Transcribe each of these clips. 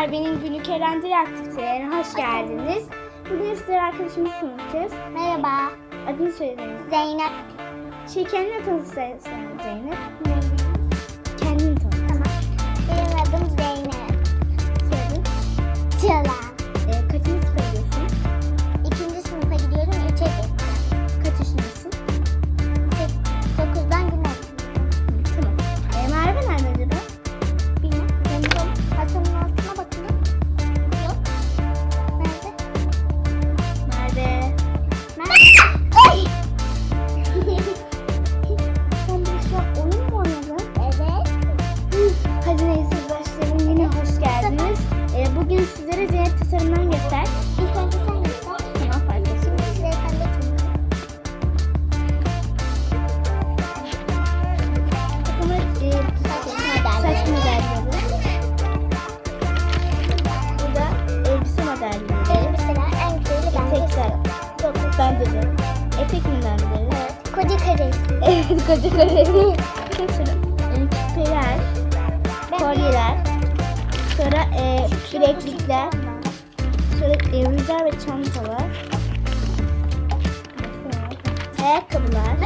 Merhabalar, benim günlük eğlenceli aktivitelerine hoş geldiniz. Bugün sizlere arkadaşımızı tanıtacağız. Merhaba, Adını söyleyin. Zeynep. Şey kendini tanıtsana Zeynep. Kendini Modelleri. Evet. Koca karı. Evet koca kareli. Küpeler. Kolyeler. Sonra e, bileklikler. Sonra e, rüzgar ve çantalar. Ayakkabılar.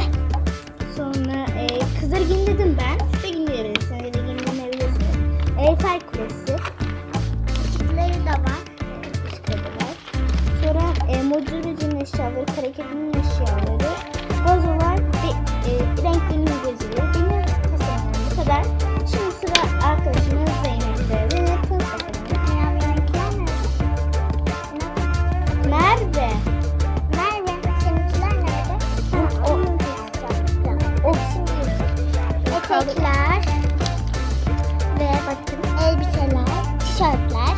Sonra e, kızları giyindirdim ben. Siz de giyindirebilirsiniz. Ya da giyindirmeyebilirsiniz. Eyfel Kulesi. Küçükleri de var. Sonra e, modülcünün eşyaları, karaketinin eşyaları, Etekler ve bakın elbiseler, tişörtler,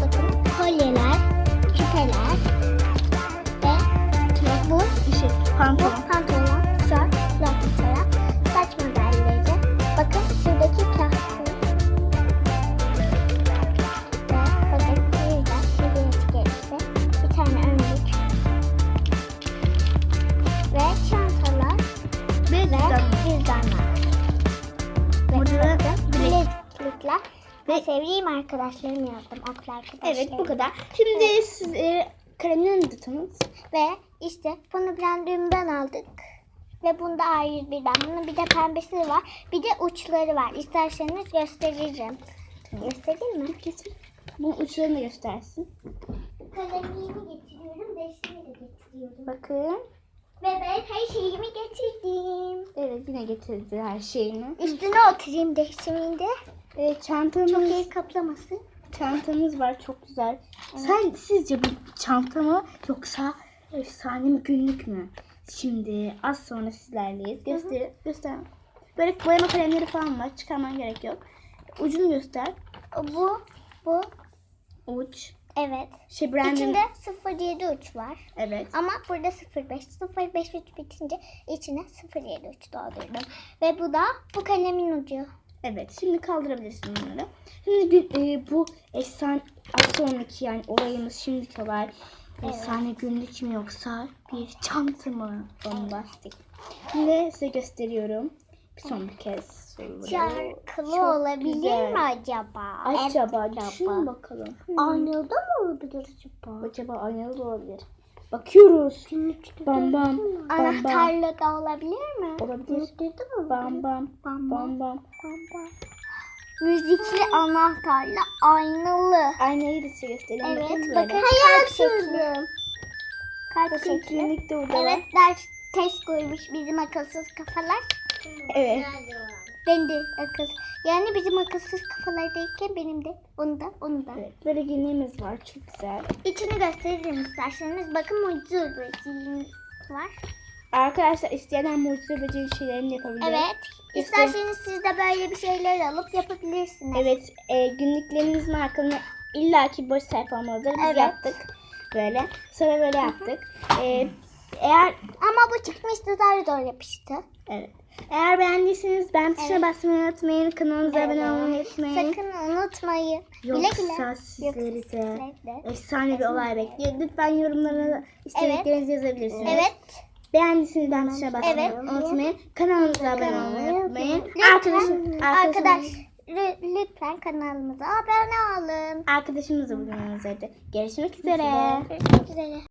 bakın kolyeler, küpeler. Ve bu Bir şey, bu pantolon. Ve ve cüzdan. cüzdanlar. Burada bileklikler ve sevdiğim arkadaşlarım yazdım. Okul arkadaşlarım. Evet bu kadar. Şimdi siz e, kalemini de tanıt. Ve işte bunu brandümden aldık. Ve bunda A101'den. Bunun bir de pembesi var. Bir de uçları var. İsterseniz göstereceğim. Göstereyim mi? Getir. Bunun uçlarını da göstersin. Kalemimi getiriyorum. Dersimi de getiriyorum. Bakın. Ve ben her şeyimi getirdim. Evet yine getirdi her şeyini. Üstüne oturayım dersimin de. Evet çantamız. Çok iyi kaplaması. Çantamız var çok güzel. Sen sizce bu çanta mı yoksa efsane mi günlük mü? Şimdi az sonra sizlerleyiz. Göster, göster. Böyle boyama kalemleri falan var. Çıkarman gerek yok. Ucunu göster. Bu, bu, Uç. Evet. Şey branding. İçinde 07 uç var. Evet. Ama burada 05. 05 uç bitince içine 07 uç doldurdum. Ve bu da bu kalemin ucu. Evet. Şimdi kaldırabilirsin bunları. Şimdi e, bu efsane az sonraki yani olayımız şimdiki olay. Efsane günlük mü yoksa bir çanta mı? Bombastik. Şimdi size gösteriyorum. Son bir kez soruyorum. Şarkılı Çok olabilir güzel. mi acaba? Acaba Evet, düşün bakalım. Hmm. Aynalı da mı olabilir acaba? Acaba aynalı da olabilir. Bakıyoruz. Bam bam. Bam bam. Anahtarlı da olabilir mi? Olabilir. Mi? Bam bam. Bam Bam bam. Müzikli anahtarlı aynalı. Aynayı da size göstereyim. Evet Bakın bakın kalp şekli. Kalp şekli. Evet ders test koymuş bizim akılsız kafalar. Evet. Ben de akıl. Yani bizim akılsız kafalardayken benim de onu da onu da. Evet. Böyle günlüğümüz var. Çok güzel. İçini gösteririm isterseniz. Bakın mucize böceğim var. Arkadaşlar isteyenler mucize böceği şeylerini yapabilir. Evet. İsterseniz siz de böyle bir şeyler alıp yapabilirsiniz. Evet. E, günlüklerinizin arkamına illaki boş sayfa olmalıdır. Biz Evet. yaptık. Böyle. Sonra böyle yaptık. E, eğer Ama bu çıkmıştı zar zor yapıştı. Evet. Eğer beğendiyseniz ben tuşuna basmayı unutmayın. Kanalımıza abone olmayı unutmayın. Sakın unutmayın. Yoksa Güle güle. sizleri Yoksa de efsane bir olay bekliyor. Lütfen yorumlara istediklerinizi yazabilirsiniz. Evet. Beğendiyseniz ben tuşuna basmayı Evet. unutmayın. Kanalımıza abone olmayı unutmayın. Arkadaşım, arkadaş lü- lütfen kanalımıza abone olun. Arkadaşımız da bugün yanımızdaydı. Görüşmek üzere. Görüşmek üzere.